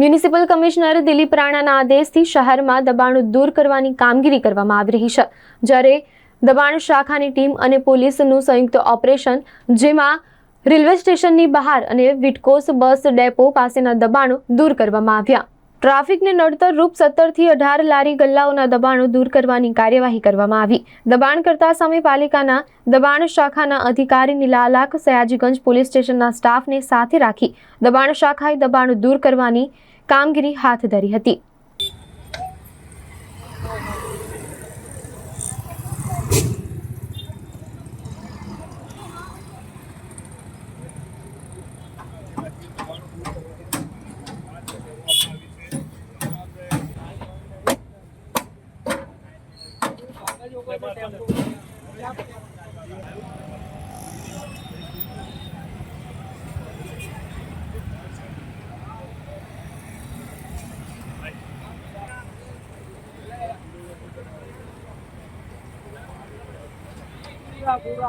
Municipal commissioner Dilip રાણાના આદેશથી શહેરમાં દબાણ દૂર કરવાની કામગીરી કરવામાં આવી રહી છે, જ્યારે દબાણ શાખાની ટીમ અને પોલીસનું સંયુક્ત ઓપરેશન, જેમાં રેલવે સ્ટેશનની બહાર અને વિટકોસ બસ ડેપો પાસેના દબાણો દૂર કરવામાં આવ્યા. ટ્રાફિકને નડતર રૂપ સત્તરથી અઢાર લારી ગલ્લાઓના દબાણો દૂર કરવાની કાર્યવાહી કરવામાં આવી. દબાણકર્તા સામે પાલિકાના દબાણ શાખાના અધિકારી નિલાલાક સયાજીગંજ પોલીસ સ્ટેશનના સ્ટાફને સાથે રાખી દબાણ શાખાએ દબાણો દૂર કરવાની કામગીરી હાથ ધરી હતી. पूरा पूरा